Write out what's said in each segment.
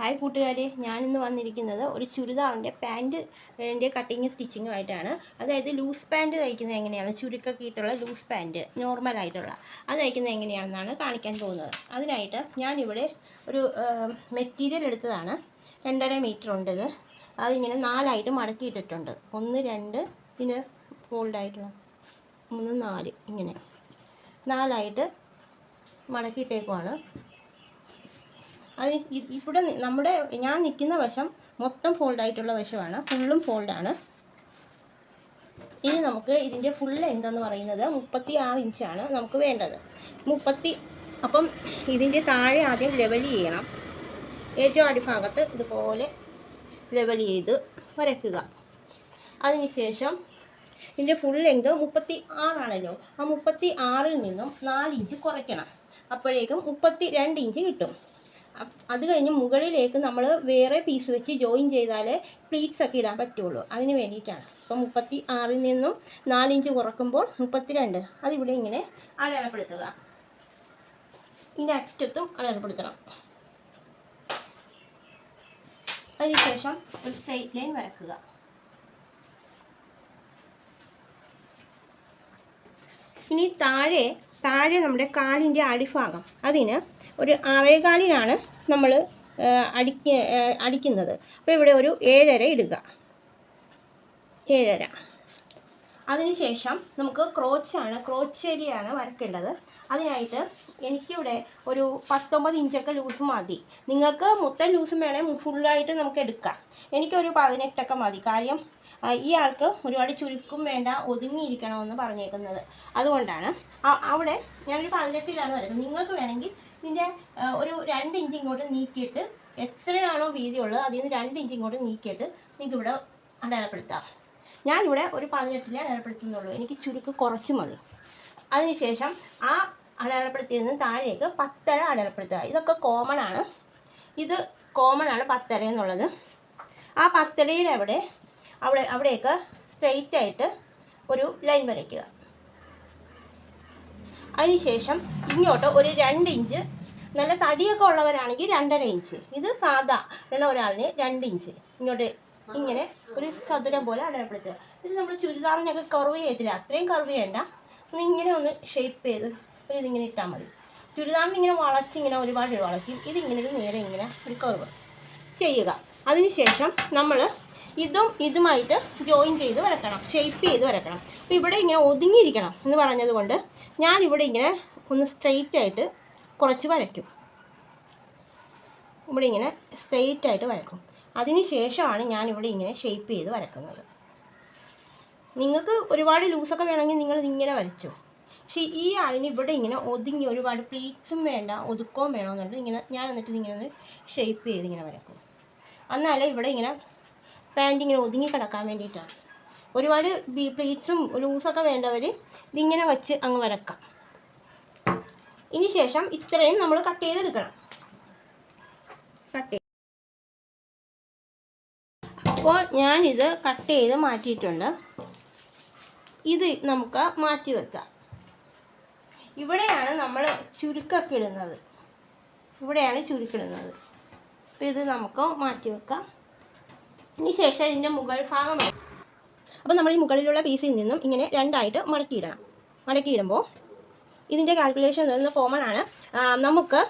Hi കൂട്ടുകാരെ. ഞാനിന്ന് വന്നിരിക്കുന്നത് ഒരു ചുരിദാറിന്റെ പാന്റ് കട്ടിങ് സ്റ്റിച്ചിങ്ങുമായിട്ടാണ് അതായത് ലൂസ് പാന്റ് തയ്ക്കുന്നത് എങ്ങനെയാണ്? ചുരുക്കൊക്കെ ഇട്ടുള്ള ലൂസ് പാന്റ് നോർമലായിട്ടുള്ള അത് തയ്ക്കുന്നത് എങ്ങനെയാണെന്നാണ് കാണിക്കാൻ പോകുന്നത്. അതിനായിട്ട് ഞാനിവിടെ ഒരു മെറ്റീരിയൽ എടുത്തതാണ്. രണ്ടര മീറ്റർ ഉണ്ട് ഇത്. അതിങ്ങനെ നാലായിട്ട് മടക്കിയിട്ടിട്ടുണ്ട്. ഒന്ന് രണ്ട് പിന്നെ ഫോൾഡായിട്ടുള്ള മൂന്ന് നാല് ഇങ്ങനെ നാലായിട്ട് മടക്കിയിട്ടേക്കുവാണ്. അത് ഇവിടെ നമ്മുടെ ഞാൻ നിൽക്കുന്ന വശം മൊത്തം ഫോൾഡ് ആയിട്ടുള്ള വശമാണ്. ഫുള്ളും ഫോൾഡാണ് ഇനി നമുക്ക് ഇതിന്റെ ഫുൾ എന്തെന്ന് പറയുന്നത് മുപ്പത്തി ആറ് ഇഞ്ചാണ് നമുക്ക് വേണ്ടത്. മുപ്പത്തി അപ്പം ഇതിന്റെ താഴെ ആദ്യം ലെവൽ ചെയ്യണം. ഏറ്റവും അടിഭാഗത്ത് ഇതുപോലെ ലെവൽ ചെയ്ത് വരയ്ക്കുക. അതിനുശേഷം ഇതിന്റെ ഫുൾ ലെങ്ത് മുപ്പത്തി ആറാണല്ലോ ആ മുപ്പത്തി ആറിൽ നിന്നും നാല് ഇഞ്ച് കുറയ്ക്കണം. അപ്പോഴേക്കും മുപ്പത്തി രണ്ട് ഇഞ്ച് കിട്ടും. അത് കഴിഞ്ഞ് മുകളിലേക്ക് നമ്മൾ വേറെ പീസ് വെച്ച് ജോയിൻ ചെയ്താലേ പ്ലീറ്റ്സ് ഒക്കെ ഇടാൻ പറ്റുള്ളൂ. അതിന് വേണ്ടിയിട്ടാണ്. അപ്പോൾ മുപ്പത്തി ആറിൽ നിന്നും നാലിഞ്ച് കുറക്കുമ്പോൾ മുപ്പത്തി രണ്ട് അതിവിടെ ഇങ്ങനെ അടയാളപ്പെടുത്തുക. ഇതിന്റെ അറ്റത്തും അടയാളപ്പെടുത്തണം. അതിനുശേഷം ഒരു സ്ട്രെയിറ്റ് ലൈൻ വരക്കുക. ഇനി താഴെ താഴെ നമ്മുടെ കാലിന്റെ അടിഭാഗം. അതിന് ഒരു അറേകാലിനാണ് നമ്മൾ അടിക്ക അടിക്കുന്നത്. അപ്പോൾ ഇവിടെ ഒരു ഏഴര ഇടുക. ഏഴര. അതിനുശേഷം നമുക്ക് ക്രോച്ചാണ് ക്രോച്ച് ഏരിയയാണ് വരക്കേണ്ടത്. അതിനായിട്ട് എനിക്കിവിടെ ഒരു പത്തൊമ്പത് ഇഞ്ചൊക്കെ ലൂസ് മതി. നിങ്ങൾക്ക് മൊത്തം ലൂസും വേണേൽ ഫുള്ളായിട്ട് നമുക്ക് എടുക്കാം. എനിക്കൊരു പതിനെട്ടൊക്കെ മതി. കാര്യം ഈ ആൾക്ക് ഒരുപാട് ചുരുക്കും വേണ്ട ഒതുങ്ങിയിരിക്കണമെന്ന് പറഞ്ഞേക്കുന്നത്. അതുകൊണ്ടാണ് അവിടെ ഞാനൊരു പതിനെട്ടിലാണ് വരുന്നത് നിങ്ങൾക്ക് വേണമെങ്കിൽ ഇതിന്റെ ഒരു രണ്ട് ഇഞ്ച് ഇങ്ങോട്ട് നീക്കിയിട്ട് എത്രയാണോ വീതിയുള്ളത് അതിൽ നിന്ന് രണ്ട് ഇഞ്ച് ഇങ്ങോട്ട് നീക്കിയിട്ട് നിങ്ങൾക്ക് ഇവിടെ അടയാളപ്പെടുത്താം. ഞാനിവിടെ ഒരു പതിനെട്ടിലേ അടയാളപ്പെടുത്തുന്നുള്ളൂ. എനിക്ക് ചുരുക്ക് കുറച്ച് മതി. അതിനുശേഷം ആ അടയാളപ്പെടുത്തിയതിൽ നിന്ന് താഴേക്ക് പത്തര അടയാളപ്പെടുത്തുക. ഇതൊക്കെ കോമൺ ആണ്. ഇത് കോമൺ ആണ് പത്തര എന്നുള്ളത്. ആ പത്തരയുടെ അവിടെ അവിടെ അവിടെയൊക്കെ സ്ട്രെയിറ്റ് ആയിട്ട് ഒരു ലൈൻ വരയ്ക്കുക. അതിനുശേഷം ഇങ്ങോട്ട് ഒരു രണ്ട് ഇഞ്ച് നല്ല തടിയൊക്കെ ഉള്ളവരാണെങ്കിൽ രണ്ടര ഇഞ്ച്. ഇത് സാധാ ഉള്ള ഒരാളിന് രണ്ട് ഇഞ്ച്. ഇങ്ങോട്ട് ഇങ്ങനെ ഒരു ചതുരം പോലെ അടയാളപ്പെടുത്തുക. ഇത് നമ്മൾ ചുരിദാറിനൊക്കെ കർവ് ചെയ്തില്ല അത്രയും കർവ് ചെയ്യണ്ട. ഒന്ന് ഇങ്ങനെ ഒന്ന് ഷേപ്പ് ചെയ്ത് ഒരു ഇതിങ്ങനെ ഇട്ടാൽ മതി. ചുരിദാറിന് ഇങ്ങനെ വളച്ച് ഇങ്ങനെ ഒരുപാട് വളയ്ക്കും. ഇതിങ്ങനെ ഒരു നേരെ ഇങ്ങനെ ഒരു കർവ് ചെയ്യുക. അതിനുശേഷം നമ്മൾ ഇതും ഇതുമായിട്ട് ജോയിൻ ചെയ്ത് വരക്കണം ഷെയ്പ്പ് ചെയ്ത് വരക്കണം. അപ്പോൾ ഇവിടെ ഇങ്ങനെ ഒതുങ്ങിയിരിക്കണം എന്ന് പറഞ്ഞതുകൊണ്ട് ഇവിടെ ഇങ്ങനെ ഒന്ന് സ്ട്രെയിറ്റ് ആയിട്ട് കുറച്ച് വരയ്ക്കും. ഇവിടെ ഇങ്ങനെ സ്ട്രെയിറ്റ് ആയിട്ട് വരക്കും അതിന് ശേഷമാണ് ഞാൻ ഇവിടെ ഇങ്ങനെ ഷെയ്പ്പ് ചെയ്ത് വരക്കുന്നത്. നിങ്ങൾക്ക് ഒരുപാട് ലൂസൊക്കെ വേണമെങ്കിൽ നിങ്ങൾ ഇങ്ങനെ വരച്ചു പക്ഷേ ഈ ആളിന് ഇവിടെ ഇങ്ങനെ ഒതുങ്ങി ഒരുപാട് പ്ലീറ്റ്സും വേണ്ട ഒതുക്കവും വേണമെന്നുണ്ട്. ഇങ്ങനെ ഞാൻ എന്നിട്ട് ഇങ്ങനെ ഒന്ന് ഷേപ്പ് ചെയ്ത് ഇങ്ങനെ വരക്കും എന്നാലേ ഇവിടെ ഇങ്ങനെ പാന്റ് ഇങ്ങനെ ഒതുങ്ങി കിടക്കാൻ വേണ്ടിയിട്ടാണ്. ഒരുപാട് ബി പ്ലീറ്റ്സും ലൂസൊക്കെ വേണ്ടവർ ഇതിങ്ങനെ വെച്ച് അങ്ങ് വരക്കാം. ഇനി ശേഷം ഇത്രയും നമ്മൾ കട്ട് ചെയ്തെടുക്കണം. കട്ട് അപ്പോൾ ഞാനിത് കട്ട് ചെയ്ത് മാറ്റിയിട്ടുണ്ട്. ഇത് നമുക്ക് മാറ്റി വെക്കാം. ഇവിടെയാണ് നമ്മൾ ചുരുക്കൊക്കെ ഇടുന്നത്. ഇവിടെയാണ് ചുരുക്കിടുന്നത് അപ്പോൾ ഇത് നമുക്ക് മാറ്റി വെക്കാം. ഇനി ശേഷം ഇതിന്റെ മുകൾ ഭാഗം അപ്പോൾ നമ്മൾ ഈ മുകളിലുള്ള പീസിൽ നിന്നും ഇങ്ങനെ രണ്ടായിട്ട് മടക്കിയിടണം. മടക്കിയിടുമ്പോൾ ഇതിന്റെ കാൽക്കുലേഷൻ എന്ന് കോമൺ ആണ്. നമുക്ക്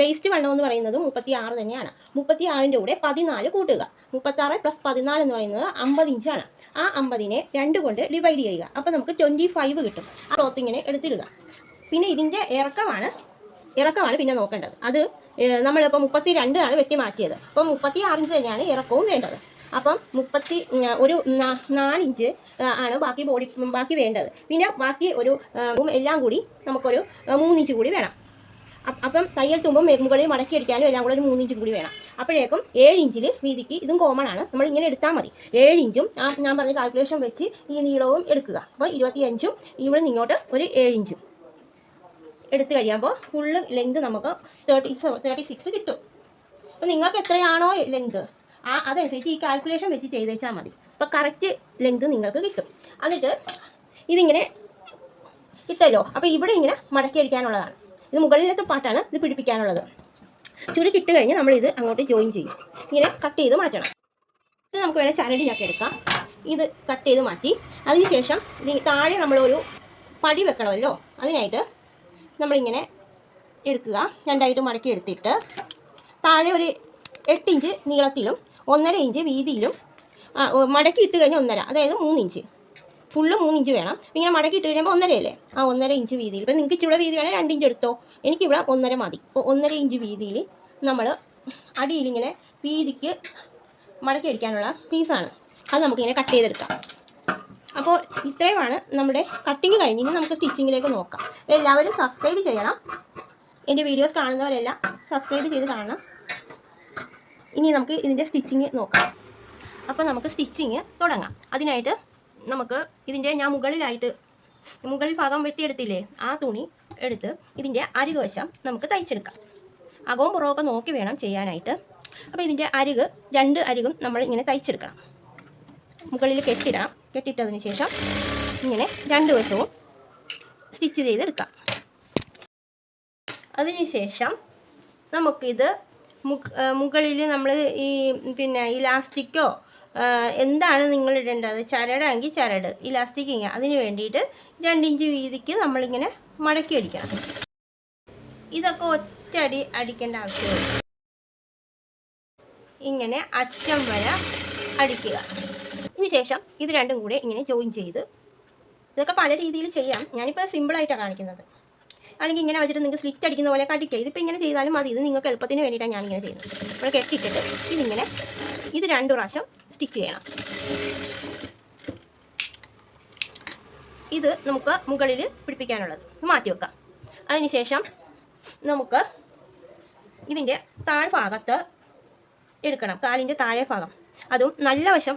വേസ്റ്റ് വണ്ണം എന്ന് പറയുന്നത് മുപ്പത്തി ആറ് തന്നെയാണ്. മുപ്പത്തി ആറിന്റെ കൂടെ പതിനാല് കൂട്ടുക. മുപ്പത്താറ് പ്ലസ് പതിനാല് എന്ന് പറയുന്നത് അമ്പത് ഇഞ്ചാണ് ആ അമ്പതിനെ രണ്ട് കൊണ്ട് ഡിവൈഡ് ചെയ്യുക. അപ്പോൾ നമുക്ക് ട്വന്റി ഫൈവ് കിട്ടും. ആ ക്ലോത്ത് ഇങ്ങനെ എടുത്തിടുക. പിന്നെ ഇതിന്റെ ഇറക്കമാണ്. ഇറക്കമാണ് പിന്നെ നോക്കേണ്ടത്. അത് നമ്മളിപ്പോൾ മുപ്പത്തി രണ്ടാണ് വെട്ടി മാറ്റിയത്. അപ്പോൾ മുപ്പത്തി ആറിഞ്ച് തന്നെയാണ് ഇറക്കവും വേണ്ടത്. അപ്പം മുപ്പത്തി ഒരു നാലിഞ്ച് ആണ് ബാക്കി ബോഡി ബാക്കി വേണ്ടത്. പിന്നെ ബാക്കി ഒരു എല്ലാം കൂടി നമുക്കൊരു മൂന്നിഞ്ച് കൂടി വേണം. അപ്പം തയ്യൽ തുമ്പും മുകളിൽ മടക്കി അടിക്കാനും എല്ലാം കൂടെ ഒരു മൂന്നിഞ്ചും കൂടി വേണം. അപ്പോഴേക്കും ഏഴ് ഇഞ്ചിൽ വീതിക്ക് ഇതും കോമൺ ആണ്. നമ്മൾ ഇങ്ങനെ എടുത്താൽ മതി. ഏഴ് ഇഞ്ചും ആ ഞാൻ പറഞ്ഞ കാൽക്കുലേഷൻ വെച്ച് ഈ നീളവും എടുക്കുക. അപ്പോൾ ഇരുപത്തി അഞ്ചും ഇവിടെ ഇങ്ങോട്ട് ഒരു ഏഴ് ഇഞ്ചും എടുത്തു കഴിയുമ്പോൾ ഫുള്ള് ലെങ്ത് നമുക്ക് തേർട്ടി തേർട്ടി സിക്സ് കിട്ടും. അപ്പോൾ നിങ്ങൾക്ക് എത്രയാണോ ലെങ്ത് ആ അതനുസരിച്ച് ഈ കാൽക്കുലേഷൻ വെച്ച് ചെയ്തേച്ചാൽ മതി. അപ്പോൾ കറക്റ്റ് ലെങ്ത് നിങ്ങൾക്ക് കിട്ടും. എന്നിട്ട് ഇതിങ്ങനെ കിട്ടല്ലോ അപ്പോൾ ഇവിടെ ഇങ്ങനെ മടക്കി അടിക്കാനുള്ളതാണ്. ഇത് മുകളിലത്തെ പാട്ടാണ് ഇത് പിടിപ്പിക്കാനുള്ളത്. ചുരുക്കിട്ട് കഴിഞ്ഞ് നമ്മളിത് അങ്ങോട്ട് ജോയിൻ ചെയ്യും. ഇങ്ങനെ കട്ട് ചെയ്ത് മാറ്റണം. ഇത് നമുക്ക് വേണേൽ ചരടിനൊക്കെ എടുക്കാം. ഇത് കട്ട് ചെയ്ത് മാറ്റി. അതിനുശേഷം ഇത് താഴെ നമ്മളൊരു പടി വെക്കണമല്ലോ. അതിനായിട്ട് നമ്മളിങ്ങനെ എടുക്കുക. രണ്ടായിട്ട് മടക്കി എടുത്തിട്ട് താഴെ ഒരു എട്ട് ഇഞ്ച് നീളത്തിലും ഒന്നര ഇഞ്ച് വീതിയിലും മടക്കി ഇട്ട് കഴിഞ്ഞാൽ ഒന്നര. അതായത് മൂന്ന് ഇഞ്ച്. ഫുള്ള് മൂന്ന് ഇഞ്ച് വേണം. ഇങ്ങനെ മടക്കി ഇട്ട് കഴിയുമ്പോൾ ഒന്നരയല്ലേ? ആ ഒന്നര ഇഞ്ച് വീതിയിൽ. ഇപ്പം നിങ്ങൾക്ക് ഇച്ചിരി വീതി വേണേൽ രണ്ട് ഇഞ്ച് എടുത്തോ? എനിക്കിവിടെ ഒന്നര മതി. അപ്പോൾ ഒന്നര ഇഞ്ച് വീതിയിൽ നമ്മൾ അടിയിലിങ്ങനെ വീതിക്ക് മടക്കി അടിക്കാനുള്ള പീസാണ് അത് നമുക്കിങ്ങനെ കട്ട് ചെയ്തെടുക്കാം. അപ്പോൾ ഇത്രയുമാണ് നമ്മുടെ കട്ടിങ് ഇനി നമുക്ക് സ്റ്റിച്ചിങ്ങിലേക്ക് നോക്കാം. എല്ലാവരും സബ്സ്ക്രൈബ് ചെയ്യണം. എന്റെ വീഡിയോസ് കാണുന്നവരെല്ലാം സബ്സ്ക്രൈബ് ചെയ്ത് കാണണം. ഇനി നമുക്ക് ഇതിന്റെ സ്റ്റിച്ചിങ് നോക്കാം. അപ്പോൾ നമുക്ക് സ്റ്റിച്ചിങ് തുടങ്ങാം. അതിനായിട്ട് നമുക്ക് ഇതിന്റെ ഞാൻ മുകളിലായിട്ട് മുകളിൽ ഭാഗം വെട്ടിയെടുത്തില്ലേ ആ തുണി എടുത്ത് ഇതിന്റെ അരികുവശം നമുക്ക് തയ്ച്ചെടുക്കാം. അകവും പുറമൊക്കെ നോക്കി വേണം ചെയ്യാനായിട്ട്. അപ്പോൾ ഇതിന്റെ അരിക് രണ്ട് അരികും നമ്മൾ ഇങ്ങനെ തയ്ച്ചെടുക്കണം. മുകളിൽ കെട്ടിടാം. കെട്ടിട്ടതിന് ശേഷം ഇങ്ങനെ രണ്ട് വശവും സ്റ്റിച്ച് ചെയ്തെടുക്കാം. അതിനുശേഷം നമുക്കിത് മുകളിൽ നമ്മൾ ഈ പിന്നെ ഇലാസ്റ്റിക്കോ എന്താണ് നിങ്ങൾ ഇടേണ്ടത്? ചരടാണെങ്കിൽ ചരട് ഇലാസ്റ്റിക് ഇങ്ങനെ അതിന് വേണ്ടിയിട്ട് രണ്ടിഞ്ച് വീതിക്ക് നമ്മളിങ്ങനെ മടക്കി അടിക്കണം. ഇതൊക്കെ ഒറ്റടി അടിക്കേണ്ട ആവശ്യമില്ല. ഇങ്ങനെ അറ്റം വരെ അടിക്കുക. ഇതിനുശേഷം ഇത് രണ്ടും കൂടെ ഇങ്ങനെ ജോയിൻ ചെയ്ത് ഇതൊക്കെ പല രീതിയിൽ ചെയ്യാം. ഞാനിപ്പോൾ സിമ്പിളായിട്ടാണ് കാണിക്കുന്നത്. അല്ലെങ്കിൽ ഇങ്ങനെ വെച്ചിട്ട് നിങ്ങൾക്ക് സ്ലിറ്റ് അടിക്കുന്ന പോലെ കടിക്കുക ഇതിപ്പോൾ ഇങ്ങനെ ചെയ്താലും മതി. ഇത് നിങ്ങൾക്ക് എളുപ്പത്തിന് വേണ്ടിയിട്ടാണ് ഞാനിങ്ങനെ ചെയ്യുന്നത്. അപ്പോൾ കെട്ടിട്ടിട്ട് ഇതിങ്ങനെ ഇത് രണ്ട് പ്രാവശ്യം സ്റ്റിച്ച് ചെയ്യണം. ഇത് നമുക്ക് മുകളിൽ പിടിപ്പിക്കാനുള്ളത്. മാറ്റി വെക്കാം. അതിനുശേഷം നമുക്ക് ഇതിന്റെ താഴ്ഭാഗത്ത് എടുക്കണം. കാലിന്റെ താഴെ ഭാഗം. അതും നല്ല വശം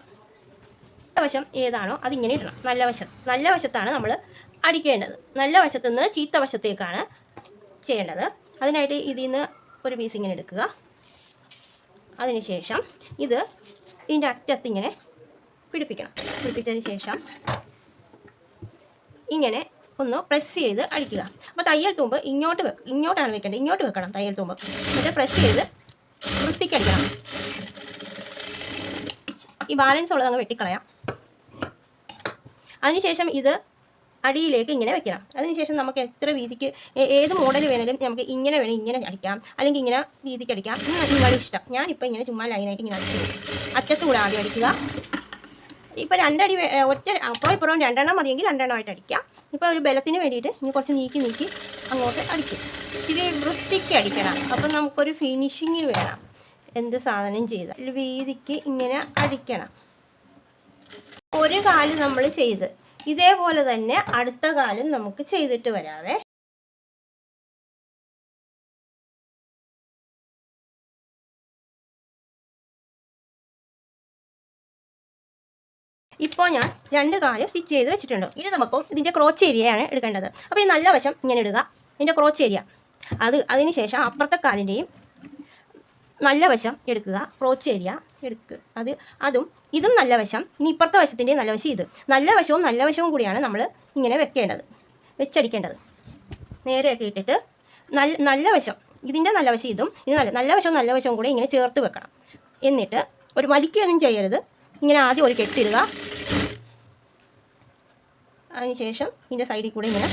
വശം ഏതാണോ അതിങ്ങനെ ഇടണം. നല്ല വശം. നല്ല വശത്താണ് നമ്മൾ അടിക്കേണ്ടത്. നല്ല വശത്ത് നിന്ന് ചീത്ത വശത്തേക്കാണ് ചെയ്യേണ്ടത്. അതിനായിട്ട് ഇതിൽ നിന്ന് ഒരു പീസ് ഇങ്ങനെ എടുക്കുക. അതിനുശേഷം ഇത് ഇതിന്റെ അറ്റത്ത് ഇങ്ങനെ പിടിപ്പിക്കണം. പിടിപ്പിച്ചതിന് ശേഷം ഇങ്ങനെ ഒന്ന് പ്രസ് ചെയ്ത് അടിക്കുക. അപ്പോൾ തയ്യൽ തൂമ്പ് ഇങ്ങോട്ട് വെക്ക് ഇങ്ങോട്ടാണ് വെക്കേണ്ടത്. ഇങ്ങോട്ട് വെക്കണം തയ്യൽ തൂമ്പ്. എന്നിട്ട് പ്രസ് ചെയ്ത് വൃത്തിക്കടിക്കണം ഈ ബാലൻസ് ഉള്ളത് അങ്ങ് വെട്ടിക്കളയാം. അതിനുശേഷം ഇത് അടിയിലേക്ക് ഇങ്ങനെ വെക്കണം. അതിനുശേഷം നമുക്ക് എത്ര വീതിക്ക് ഏത് മോഡൽ വേണേലും നമുക്ക് ഇങ്ങനെ വേണം ഇങ്ങനെ അടിക്കാം. അല്ലെങ്കിൽ ഇങ്ങനെ വീതിക്ക് അടിക്കാം. നിങ്ങളുടെ ഇഷ്ടം. ഞാനിപ്പോൾ ഇങ്ങനെ ചുമ്മാ ലൈനായിട്ട് ഇങ്ങനെ അടിച്ചു അറ്റത്തുകൂടെ ആദ്യം അടിക്കുക. ഇപ്പോൾ രണ്ടടി ഒറ്റ അപ്പുറം ഇപ്പുറം രണ്ടെണ്ണം മതിയെങ്കിൽ രണ്ടെണ്ണമായിട്ട് അടിക്കാം. ഇപ്പോൾ ഒരു ബലത്തിന് വേണ്ടിയിട്ട് ഇനി കുറച്ച് നീക്കി നീക്കി അങ്ങോട്ട് അടിക്കും. ഇച്ചിരി വൃത്തിക്ക് അടിക്കണം. അപ്പം നമുക്കൊരു ഫിനിഷിങ് വേണം. എന്ത് സാധനം ചെയ്താൽ വീതിക്ക് ഇങ്ങനെ അടിക്കണം. ഒരു കാൽ നമ്മൾ ചെയ്ത് ഇതേപോലെ തന്നെ അടുത്ത കാലും നമുക്ക് ചെയ്തിട്ട് വരാവേ. ഇപ്പോൾ ഞാൻ രണ്ട് കാലം സ്റ്റിച്ച് ചെയ്ത് വെച്ചിട്ടുണ്ട്. ഇനി നമുക്ക് ഇതിന്റെ ക്രോച്ച് ഏരിയയാണ് എടുക്കേണ്ടത്. അപ്പോൾ ഈ നല്ല വശം ഇങ്ങനെ ഇടുക. ഇതിന്റെ ക്രോച്ച് ഏരിയ അത് അതിന് ശേഷം അപ്പുറത്തെ കാലിന്റെയും നല്ല വശം എടുക്കുക. ക്രോച്ച് ഏരിയ എടുക്കുക അത് അതും ഇതും നല്ല വശം. ഇനി ഇപ്പുറത്തെ വശത്തിന്റെ നല്ല വശം ഇത്. നല്ല വശവും നല്ല വശവും കൂടിയാണ് നമ്മൾ ഇങ്ങനെ വെക്കേണ്ടത്. വെച്ചടിക്കേണ്ടത്. നേരെയൊക്കെ ഇട്ടിട്ട് നല്ല നല്ല വശം. ഇതിന്റെ നല്ല വശം ഇതും ഇത് നല്ല നല്ല വശവും നല്ല വശവും കൂടി ഇങ്ങനെ ചേർത്ത് വെക്കണം. എന്നിട്ട് ഒരു വലിക്കുകയൊന്നും ചെയ്യരുത്. ഇങ്ങനെ ആദ്യം ഒരു കെട്ടിടുക. അതിനുശേഷം ഇതിന്റെ സൈഡിൽ കൂടെ ഇങ്ങനെ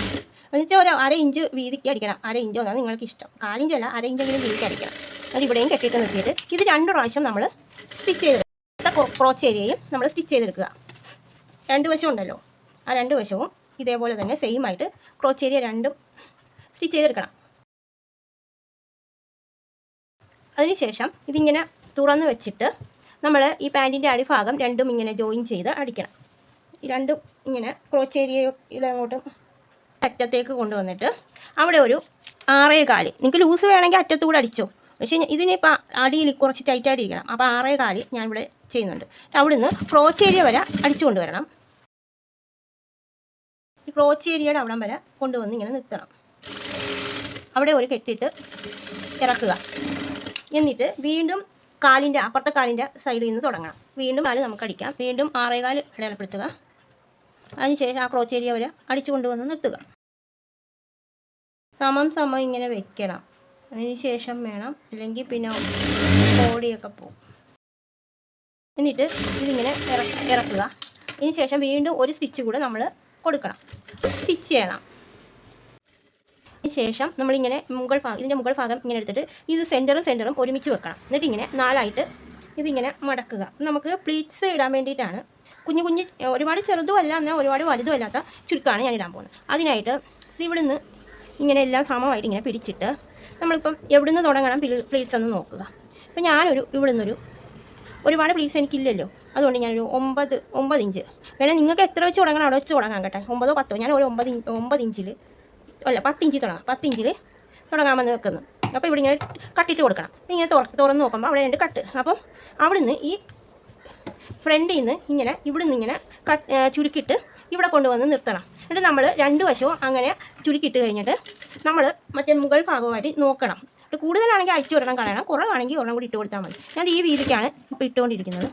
എന്നുവെച്ചാൽ ഒരു അര ഇഞ്ച് വീതിക്ക് അടിക്കണം. അര ഇഞ്ചോ എന്നാണ് നിങ്ങൾക്ക് ഇഷ്ടം കാലിഞ്ചല്ല അര ഇഞ്ചെങ്കിലും വീതിക്ക് അടിക്കണം. അത് ഇവിടെയും കെട്ടിയിട്ട് നിർത്തിയിട്ട് ഇത് രണ്ട് പ്രാവശ്യം നമ്മൾ സ്റ്റിച്ച് ചെയ്ത് ക്രോച്ച് ഏരിയയും നമ്മൾ സ്റ്റിച്ച് ചെയ്തെടുക്കുക. രണ്ട് വശം ഉണ്ടല്ലോ. ആ രണ്ട് വശവും ഇതേപോലെ തന്നെ സെയിം ആയിട്ട് ക്രോച്ച് ഏരിയ രണ്ടും സ്റ്റിച്ച് ചെയ്തെടുക്കണം. അതിനുശേഷം ഇതിങ്ങനെ തുറന്ന് വെച്ചിട്ട് നമ്മൾ ഈ പാന്റിന്റെ അടിഭാഗം രണ്ടും ഇങ്ങനെ ജോയിൻ ചെയ്ത് അടിക്കണം. ഈ രണ്ടും ഇങ്ങനെ ക്രോച്ച് ഏരിയയുടെ അങ്ങോട്ടും അറ്റത്തേക്ക് കൊണ്ടുവന്നിട്ട് അവിടെ ഒരു ആറേ കാൽ നിങ്ങൾക്ക് ലൂസ് വേണമെങ്കിൽ അറ്റത്തുകൂടെ അടിച്ചോ. പക്ഷേ ഇതിനിപ്പോൾ അടിയിൽ കുറച്ച് ടൈറ്റായിട്ട് ഇരിക്കണം. അപ്പോൾ ആറേ കാൽ ഞാനിവിടെ ചെയ്യുന്നുണ്ട്. അവിടുന്ന് ക്രോച്ച് ഏരിയ വരെ അടിച്ചു കൊണ്ടുവരണം. ഈ ക്രോച്ച് ഏരിയയുടെ അവിടം വരെ കൊണ്ടുവന്ന് ഇങ്ങനെ നിർത്തണം. അവിടെ ഒരു കെട്ടിട്ട് ഇറക്കുക. എന്നിട്ട് വീണ്ടും കാലിന്റെ അപ്പുറത്തെ കാലിന്റെ സൈഡിൽ നിന്ന് തുടങ്ങണം. വീണ്ടും കാൽ നമുക്ക് അടിക്കാം. വീണ്ടും ആറേകാൽ അടയാളപ്പെടുത്തുക. അതിനുശേഷം ആ ക്രോച്ച് ഏരിയ വരെ അടിച്ചു കൊണ്ടുവന്ന് നിർത്തുക. സമം സമം ഇങ്ങനെ വെക്കണം. അതിന് ശേഷം വേണം. അല്ലെങ്കിൽ പിന്നെ കോടിയൊക്കെ പോകും എന്നിട്ട് ഇതിങ്ങനെ ഇറക്കി ഇറക്കുക. ഇതിന് ശേഷം വീണ്ടും ഒരു സ്റ്റിച്ച് കൂടെ നമ്മൾ കൊടുക്കണം. സ്റ്റിച്ച് ചെയ്യണം. ശേഷം നമ്മളിങ്ങനെ മുകൾ ഭാഗം ഇതിന്റെ മുകൾ ഭാഗം ഇങ്ങനെ എടുത്തിട്ട് ഇത് സെന്ററും സെന്ററും ഒരുമിച്ച് വെക്കണം. എന്നിട്ട് ഇങ്ങനെ നാലായിട്ട് ഇതിങ്ങനെ മടക്കുക. നമുക്ക് പ്ലീറ്റ്സ് ഇടാൻ വേണ്ടിയിട്ടാണ്. കുഞ്ഞു കുഞ്ഞ് ഒരുപാട് ചെറുതുമല്ല എന്നാൽ ഒരുപാട് വലുതും അല്ലാത്ത ചുരുക്കമാണ് ഞാൻ ഇടാൻ പോകുന്നത്. അതിനായിട്ട് ഇവിടുന്ന് ഇങ്ങനെ എല്ലാം സമമായിട്ട് ഇങ്ങനെ പിടിച്ചിട്ട് നമ്മളിപ്പം എവിടെ നിന്ന് തുടങ്ങണം പ്ലീറ്റ്സ് ഒന്ന് നോക്കുക. ഇപ്പം ഞാനൊരു ഇവിടെ നിന്നൊരു ഒരുപാട് പ്ലീറ്റ്സ് എനിക്കില്ലല്ലോ. അതുകൊണ്ട് ഞാനൊരു ഒമ്പത് ഒമ്പത് ഇഞ്ച്. വേണേൽ നിങ്ങൾക്ക് എത്ര വെച്ച് തുടങ്ങണം അവിടെ വെച്ച് തുടങ്ങാൻ കേട്ടോ. ഒമ്പതോ പത്തോ ഞാൻ ഒരു ഒമ്പത് ഇഞ്ച് ഒമ്പത് ഇഞ്ചിൽ അല്ല പത്ത് ഇഞ്ചിൽ തുടങ്ങാം. പത്ത് ഇഞ്ചിൽ തുടങ്ങാമെന്ന് വെക്കുന്നു. അപ്പോൾ ഇവിടെ ഇങ്ങനെ കട്ടിട്ട് കൊടുക്കണം. ഇങ്ങനെ തുറ തുറന്ന് നോക്കുമ്പോൾ അവിടെ രണ്ട് കട്ട്. അപ്പം അവിടുന്ന് ഈ ഫ്രണ്ടിൽ നിന്ന് ഇങ്ങനെ ഇവിടുന്ന് ഇങ്ങനെ കട്ട് ചുരുക്കിയിട്ട് ഇവിടെ കൊണ്ടുവന്ന് നിർത്തണം. എന്നിട്ട് നമ്മൾ രണ്ട് വശവും അങ്ങനെ ചുരുക്കിയിട്ട് കഴിഞ്ഞിട്ട് നമ്മൾ മറ്റേ മുകൾ ഭാഗമായിട്ട് നോക്കണം. എന്നിട്ട് കൂടുതലാണെങ്കിൽ അയച്ചു ഒരെണ്ണം കളയണം. കുറവാണെങ്കിൽ ഒരെണ്ണം കൂടി ഇട്ട് കൊടുത്താൽ മതി. ഞാൻ ഈ രീതിക്കാണ് ഇപ്പോൾ ഇട്ടുകൊണ്ടിരിക്കുന്നത്.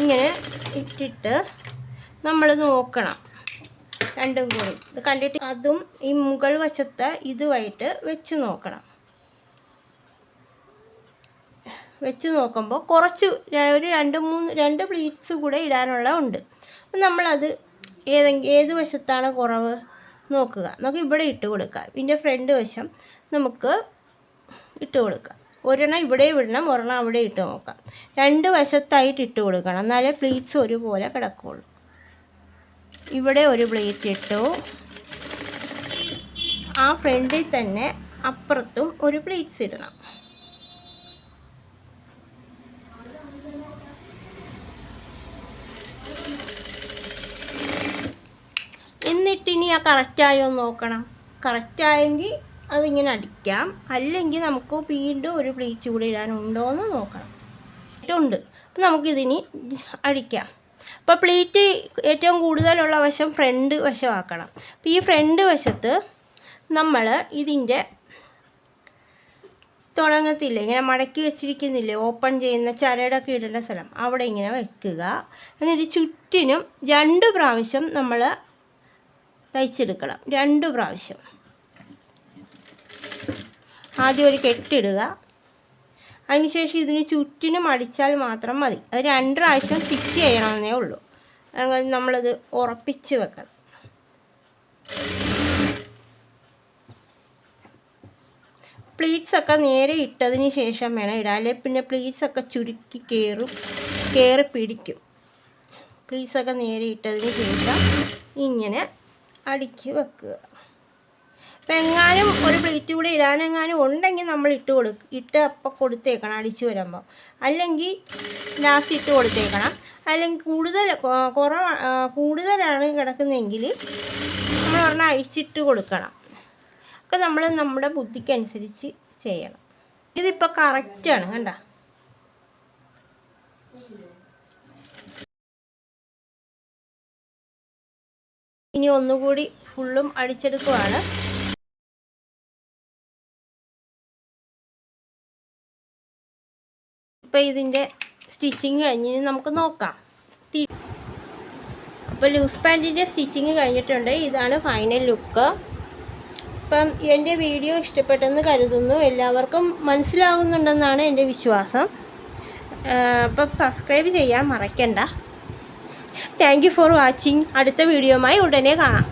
ഇങ്ങനെ ഇട്ടിട്ട് നമ്മൾ നോക്കണം. രണ്ടും കൂടി. ഇത് കണ്ടിട്ട് അതും ഈ മുകൾ വശത്തെ ഇതുമായിട്ട് വെച്ച് നോക്കണം. വെച്ച് നോക്കുമ്പോൾ കുറച്ച് ഒരു രണ്ട് മൂന്ന് രണ്ട് പ്ലീറ്റ്സ് കൂടെ ഇടാനുള്ള ഉണ്ട്. അപ്പം നമ്മളത് ഏതെങ്കിലും ഏത് വശത്താണ് കുറവ് നോക്കുക. നമുക്ക് ഇവിടെ ഇട്ട് കൊടുക്കാം. ഇതിന്റെ ഫ്രണ്ട് വശം നമുക്ക് ഇട്ട് കൊടുക്കാം. ഒരെണ്ണം ഇവിടെ വിടണം ഒരെണ്ണം അവിടെ ഇട്ട് നോക്കാം. രണ്ട് വശത്തായിട്ട് ഇട്ട് കൊടുക്കണം. എന്നാലേ പ്ലീറ്റ്സ് ഒരുപോലെ കിടക്കുള്ളൂ. ഇവിടെ ഒരു പ്ലേറ്റ് ഇട്ടു. ആ ഫ്രണ്ടിൽ തന്നെ അപ്പുറത്തും ഒരു പ്ലേറ്റ്സ് ഇടണം. എന്നിട്ടിനി ആ കറക്റ്റായോ നോക്കണം. കറക്റ്റായെങ്കിൽ അതിങ്ങനെ അടിക്കാം. അല്ലെങ്കിൽ നമുക്ക് വീണ്ടും ഒരു പ്ലേറ്റ് കൂടി ഇടാനുണ്ടോ എന്ന് നോക്കണം. അപ്പം നമുക്കിതിനി അടിക്കാം. അപ്പോൾ പ്ലീറ്റ് ഏറ്റവും കൂടുതലുള്ള വശം ഫ്രണ്ട് വശമാക്കണം. അപ്പോൾ ഈ ഫ്രണ്ട് വശത്ത് നമ്മൾ ഇതിന്റെ തുടങ്ങത്തില്ലേ? ഇങ്ങനെ മടക്കി വെച്ചിരിക്കുന്നില്ലേ? ഓപ്പൺ ചെയ്യുന്ന ചരടൊക്കെ ഇടേണ്ട സ്ഥലം. അവിടെ ഇങ്ങനെ വെക്കുക. എന്നിട്ട് ചുറ്റിനും രണ്ട് പ്രാവശ്യം നമ്മൾ തയ്ച്ചെടുക്കണം. രണ്ട് പ്രാവശ്യം. ആദ്യം ഒരു കെട്ടിടുക. അതിനുശേഷം ഇതിന് ചുറ്റിനും അടിച്ചാൽ മാത്രം മതി. അത് രണ്ട് പ്രാവശ്യം സ്റ്റിച്ച് ചെയ്യണമെന്നേ ഉള്ളൂ. അങ്ങനെ നമ്മളത് ഉറപ്പിച്ച് വെക്കണം. പ്ലീറ്റ്സ് ഒക്കെ നേരെ ഇട്ടതിന് ശേഷം വേണം ഇടാൽ പിന്നെ പ്ലീറ്റ്സ് ഒക്കെ ചുരുക്കി കയറും കയറി പിടിക്കും. പ്ലീറ്റ്സ് ഒക്കെ നേരെ ഇട്ടതിന് ശേഷം ഇങ്ങനെ അടുക്കി വെക്കുക. എങ്ങാനും ഒരു പ്ലേറ്റ് കൂടി ഇടാനെങ്ങാനും ഉണ്ടെങ്കിൽ നമ്മൾ ഇട്ട് കൊടുക്കും ഇട്ട് അപ്പം കൊടുത്തേക്കണം അടിച്ചു വരുമ്പോൾ അല്ലെങ്കിൽ ലാസ്റ്റ് ഇട്ട് കൊടുത്തേക്കണം. അല്ലെങ്കിൽ കൂടുതൽ കുറവ് കൂടുതലാണ് കിടക്കുന്നതെങ്കിൽ നമ്മൾ ഒരെണ്ണം അഴിച്ചിട്ട് കൊടുക്കണം. ഒക്കെ നമ്മൾ നമ്മുടെ ബുദ്ധിക്കനുസരിച്ച് ചെയ്യണം. ഇതിപ്പോൾ കറക്റ്റാണ് കണ്ട? ഇനി ഒന്നുകൂടി ഫുള്ളും അടിച്ചെടുക്കുവാണ്. ഇപ്പം ഇതിന്റെ സ്റ്റിച്ചിങ് കഴിഞ്ഞ് നമുക്ക് നോക്കാം. അപ്പോൾ ലൂസ് പാന്റിന്റെ സ്റ്റിച്ചിങ് കഴിഞ്ഞിട്ടുണ്ട്. ഇതാണ് ഫൈനൽ ലുക്ക്. അപ്പം എന്റെ വീഡിയോ ഇഷ്ടപ്പെട്ടെന്ന് കരുതുന്നു. എല്ലാവർക്കും മനസ്സിലാകുന്നുണ്ടെന്നാണ് എന്റെ വിശ്വാസം. അപ്പം സബ്സ്ക്രൈബ് ചെയ്യാൻ മറക്കണ്ട. താങ്ക് ഫോർ വാച്ചിങ് അടുത്ത വീഡിയോയുമായി ഉടനെ കാണാം.